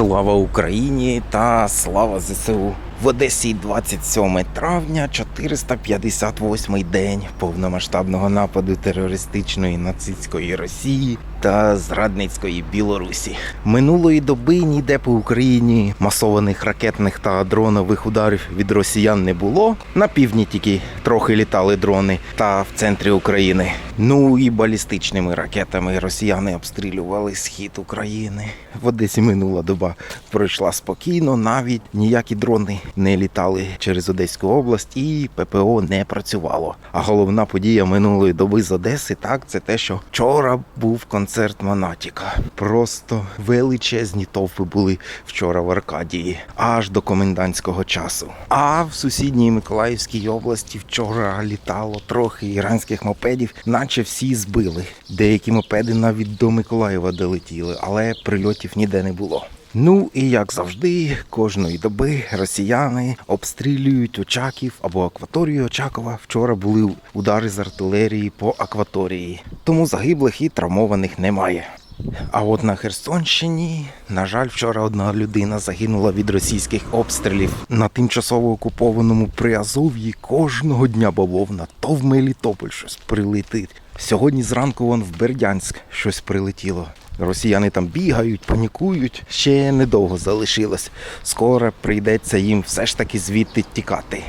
Слава Україні та слава ЗСУ. В Одесі 27 травня, 458 день повномасштабного нападу терористичної нацистської Росії та зрадницької Білорусі. Минулої доби ніде по Україні масованих ракетних та дронових ударів від росіян не було. На півдні тільки трохи літали дрони та в центрі України. Ну і балістичними ракетами росіяни обстрілювали схід України. В Одесі минула доба пройшла спокійно, навіть ніякі дрони не літали через Одеську область і ППО не працювало. А головна подія минулої доби з Одеси, так, це те, що вчора був концерт Монатіка. Просто величезні товпи були вчора в Аркадії, аж до комендантського часу. А в сусідній Миколаївській області вчора літало трохи іранських мопедів, наче всі збили. Деякі мопеди навіть до Миколаєва долетіли, але прильотів ніде не було. Ну і як завжди, кожної доби росіяни обстрілюють Очаків або акваторію Очакова. Вчора були удари з артилерії по акваторії, тому загиблих і травмованих немає. А от на Херсонщині, на жаль, вчора одна людина загинула від російських обстрілів на тимчасово окупованому Приазов'ї кожного дня бавовна, то в Мелітополь щось прилетить. Сьогодні зранку вон в Бердянськ щось прилетіло. Росіяни там бігають, панікують. Ще недовго залишилось. Скоро прийдеться їм все ж таки звідти тікати.